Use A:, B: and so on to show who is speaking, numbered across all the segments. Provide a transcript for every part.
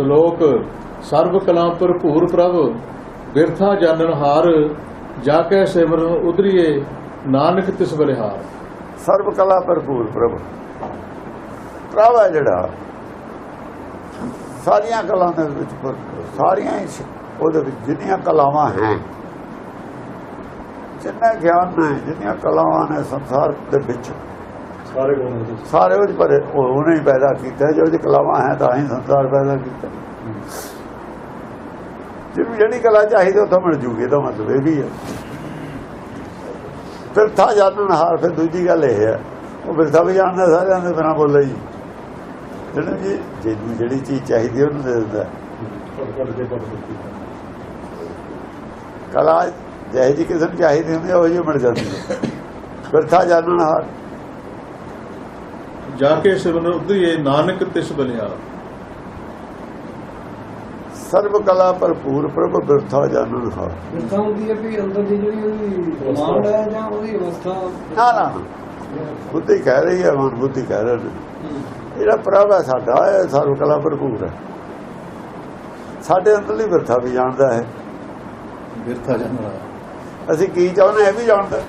A: ਸ਼ਲੋਕ ਸਰਬ ਕਲਾ ਭਰਪੂਰ ਪ੍ਰਭ ਬਿਰਥਾ ਜਾਣਨ ਹਾਰ ਜਾ ਕੇ ਸਿਮਰਨ ਉਦਰੀਏ ਨਾਨਕ ਤਿਸ ਬਲਿਹਾਰ।
B: ਸਰਬ ਕਲਾ ਭਰਪੂਰ ਪ੍ਰਭ। ਪ੍ਰਭ ਹੈ ਜਿਹੜਾ ਸਾਰੀਆਂ ਕਲਾ ਦੇ ਵਿੱਚ ਸਾਰੀਆਂ ਹੀ ਉਹਦੇ ਵਿੱਚ ਜਿੰਨੀਆਂ ਕਲਾਵਾਂ ਹੈ। ਜਿੰਨਾ ਗਿਆਨ ਹੈ ਜਿੰਨੀਆਂ ਕਲਾਵਾਂ ਨੇ ਸੰਸਾਰ ਦੇ ਵਿੱਚ
A: ਸਾਰੇ ਗੁਣ
B: ਸਾਰੇ ਉਹਦੇ ਪਰ ਉਹਨੇ ਹੀ ਪੈਦਾ ਕੀਤਾ ਜੋ ਉਹਦੀ ਕਲਾਵਾਂ ਹੈ ਤਾਂ ਹੀ ਸੰਸਾਰ ਪੈਦਾ ਕੀਤਾ। ਜਿਹਨੂੰ ਜਿਹੜੀ ਕਲਾ ਚਾਹੀਦੀ ਤਾਂ ਮਿਲ ਜੂਗੀ ਇਹਦਾ ਮਤਲਬ ਇਹ ਵੀ ਹੈ। ਫਿਰ ਥਾ ਜਾਣਨ ਹਾਰ ਫਿਰ ਦੂਜੀ ਗੱਲ ਇਹ ਹੈ ਉਹ ਬਿਰਥਾ ਵੀ ਜਾਣਦਾ ਸਾਰਿਆਂ ਦੇ ਬਿਨਾਂ ਬੋਲੇ ਜੀ ਜਿਹਨੂੰ ਜੀ ਜਿਹਨੂੰ ਜਿਹੜੀ ਚੀਜ਼ ਚਾਹੀਦੀ ਉਹਨੂੰ ਦੇ ਦਿੰਦਾ। ਕਲਾ ਜਿਹੀ ਜੀ ਕਿਸੇ ਨੂੰ ਚਾਹੀਦੀ ਹੁੰਦੀ ਉਹ ਜਿਹੀ ਮਿਲ ਜਾਂਦੀ ਹੈ। ਬਿਰਥਾ ਜਾਣਨ ਹਾਰ।
A: ਜਾ ਕੇ ਸਿਮਰਨ ਉਦਰੀਏ ਨਾਨਕ ਤਿਸ ਬਲਿਹਾਰ
B: ਸਰਬ ਕਲਾ ਭਰਪੂਰ ਪ੍ਰਭ ਬਿਰਥਾ ਜਾਣਨ ਹਾਰ
C: ਵਿਰਥਾ ਹੁੰਦੀ ਹੈ ਵੀ ਅੰਦਰ ਦੀ ਜਿਹੜੀ ਉਹਦੀ ਹੈ ਜਾਂ ਉਹਦੀ ਅਵਸਥਾ?
B: ਨਾ ਨਾ। ਬੁੱਧੀ ਕਹਿ ਰਹੀ ਹੈ ਮਨ ਬੁੱਧੀ ਕਹਿ ਰਹੇ ਨੇ। ਜਿਹੜਾ ਪ੍ਰਭ ਹੈ ਸਾਡਾ ਇਹ ਸਰਬ ਕਲਾ ਭਰਪੂਰ ਹੈ। ਸਾਡੇ ਅੰਦਰਲੀ ਬਿਰਥਾ ਵੀ ਜਾਣਦਾ ਹੈ।
A: ਬਿਰਥਾ ਜਾਣਨਾ
B: ਅਸੀਂ ਕੀ ਚਾਹੁੰਦੇ ਇਹ ਵੀ ਜਾਣਦਾ।
C: ਹੈ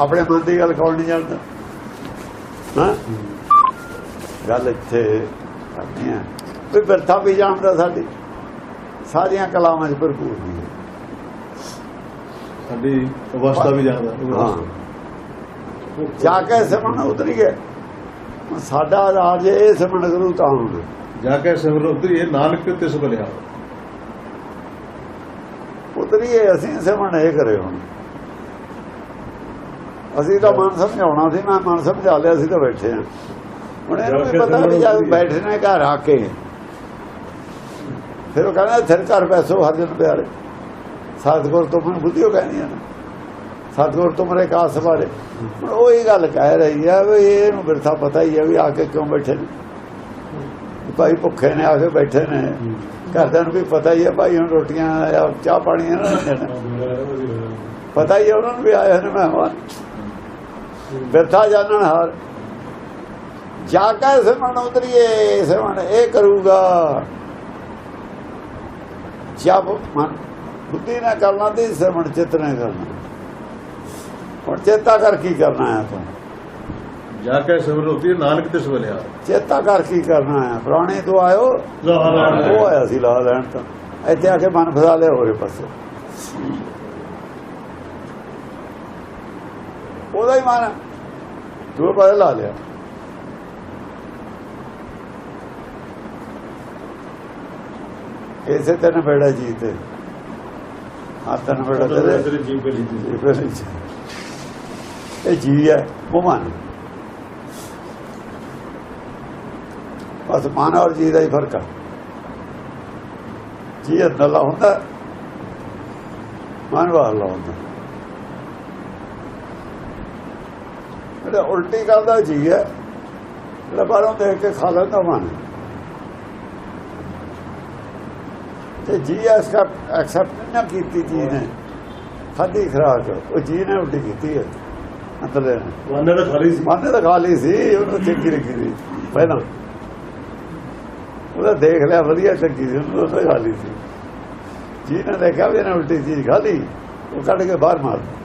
B: ਆਪਣੇ ਮਨ ਦੀ ਗੱਲ ਕੌਣ ਨਹੀਂ ਜਾਣਦਾ? ਹਾਂ? ਗੱਲ ਇੱਥੇ ਕਰਨੀ ਹੈ ਵੀ ਬਿਰਥਾ ਵੀ ਜਾਣਦਾ ਸਾਡੀ। ਸਾਰੀਆਂ ਕਲਾਵਾਂ 'ਚ ਭਰਪੂਰ ਹੈ।
A: ਸਾਡੀ ਅਵਸਥਾ ਵੀ ਜਾਣਦਾ
B: ਹਾਂ। ਜਾ ਕੇ ਸਿਮਰਨ ਉਤਰੀ ਗਏ ਸਾਡਾ ਰਾਜ ਇਹ ਸਿਮਰਨ ਕਰੂ ਤਾਂ
A: ਜਾ ਕੇ ਸਿਮਰਨ ਉਦਰੀਏ ਨਾਨਕ ਤਿਸ ਬਲਿਹਾਰ
B: ਉਤਰੀਏ ਅਸੀਂ ਸਿਮਰਨ ਇਹ ਕਰੇ ਹੁਣ। ਅਸੀਂ ਤਾਂ ਮਨ ਸਮਝਾਉਣਾ ਸੀ ਮੈਂ ਮਨ ਸਮਝਾ ਲਿਆ ਸੀ ਤਾਂ ਬੈਠੇ ਹਾਂ। ਹੁਣ ਇਹਨੂੰ ਵੀ ਪਤਾ ਵੀ ਜਦ ਬੈਠੇ ਨੇ ਘਰ ਆ ਕੇ। ਫਿਰ ਉਹ ਕਹਿੰਦਾ ਥਿਰ ਘਰ ਬੈਸੋ ਹਰ ਜਨ ਪਿਆਰੇ। ਸਤਿਗੁਰ ਤੋਂ ਮਨ ਬੁੱਧੀਓ ਕਹਿੰਦੀਆਂ ਨੇ। ਸਤਿਗੁਰ ਤੋਂ ਮਰੇ ਕਾਸ ਬਾਰੇ। ਉਹ ਇਹ ਗੱਲ ਕਹਿ ਰਹੀ ਹੈ ਵੀ ਇਹਨੂੰ ਬਿਰਥਾ ਪਤਾ ਹੀ ਹੈ ਵੀ ਆ ਕੇ ਕਿਉਂ ਬੈਠੇ ਨੇ। ਭਾਈ ਭੁੱਖੇ ਨੇ ਆ ਕੇ ਬੈਠੇ ਨੇ। ਘਰਦਿਆਂ ਨੂੰ ਵੀ ਪਤਾ ਹੀ ਹੈ ਭਾਈ ਹੁਣ ਰੋਟੀਆਂ ਚਾਹ ਪਾਣੀ ਇਹਨਾਂ ਨੇ ਪਤਾ ਹੀ ਹੈ ਉਹਨਾਂ ਨੂੰ ਵੀ ਆਏ ਨੇ ਮਹਿਮਾਨ ਬਿਰਥਾ ਜਾਣਨ ਹਾਰ। ਜਾ ਕੇ ਸਿਮਰਨ ਉਤਰੀਏ ਸਿਮਰਨ ਇਹ ਕਰੂਗਾ। ਜਬ ਮਨ ਬੁੱਧੀ ਨਾਲ ਕਰਨਾ ਤੇ ਸਿਮਰਨ ਚਿੱਤ ਨਾਲ ਕਰਨਾ ਹੁਣ ਚੇਤਾ ਕਰ ਕੀ ਕਰਨਾ ਹੈ ਤੂੰ?
A: ਜਾ ਕੇ ਸਿਮਰਨ ਉਦਰੀਏ ਨਾਨਕ ਤਿਸ ਬਲਿਹਾਰ
B: ਚੇਤਾ ਕਰ ਕੀ ਕਰਨਾ ਹੈ? ਪੁਰਾਣੇ ਤੋਂ ਆਇਓ। ਉਹ ਆਇਆ ਸੀ ਲਾ ਲੈਣ ਤਾਂ। ਇੱਥੇ ਆ ਕੇ ਮਨ ਫਸਾ ਲਿਆ ਹੋਰੇ ਪਾਸੇ। ਉਹਦਾ ਹੀ ਮਨ ਦੂਰ ਪਾਸੇ ਲਾ ਲਿਆ। ਇਸੇ ਤਨ ਬੇੜਾ ਜੀਤੇ ਆ ਤਨ ਬੇੜਾ ਤੇਰੇ ਇਹ ਜੀ। ਹੈ ਉਹ ਮਨ ਬਸ ਮਨ ਔਰ ਜੀ ਦਾ ਹੀ ਫ਼ਰਕ ਹੈ ਜੀ ਅੰਦਰਲਾ ਹੁੰਦਾ। ਮਨ ਬਾਹਰਲਾ ਹੁੰਦਾ। ਜਿਹੜਾ ਉਲਟੀ ਕਰਦਾ ਜੀ ਹੈ। ਜਿਹੜਾ ਬਾਹਰੋਂ ਦੇਖ ਕੇ ਖਾ ਲੈਂਦਾ ਮਨ ਤੇ ਜੀ ਇਸ ਦਾ ਐਕਸੈਪਟ ਨਾ ਕੀਤੀ ਜੀ ਨੇ। ਖਾਦੀ ਖਰਾਕ ਉਹ ਜੀ ਨੇ ਉਲਟੀ ਕੀਤੀ ਹੈ। ਅੰਦਰਲੇ ਨੇ
A: ਵਾਨੇ ਦਾ ਖਾਲੀ ਸੀ।
B: ਮਨ ਤਾਂ ਖਾਲੀ ਸੀ। ਉਹਨੂੰ ਚੰਗੀ ਲੱਗੀ ਸੀ। ਪਹਿਲਾਂ। ਉਹਦਾ ਦੇਖ ਲਿਆ ਵਧੀਆ ਚੰਗੀ ਸੀ। ਉਹਨੂੰ ਤਾਂ ਖਾਲੀ ਸੀ। ਜੀ ਨੇ ਦੇਖਿਆ ਵੀ ਇਹਨੇ ਉਲਟੀ ਚੀਜ਼ ਖਾਲੀ ਉਹ ਕੱਢ ਕੇ ਬਾਹਰ ਮਾਰ। ਦਿੱਤੀ।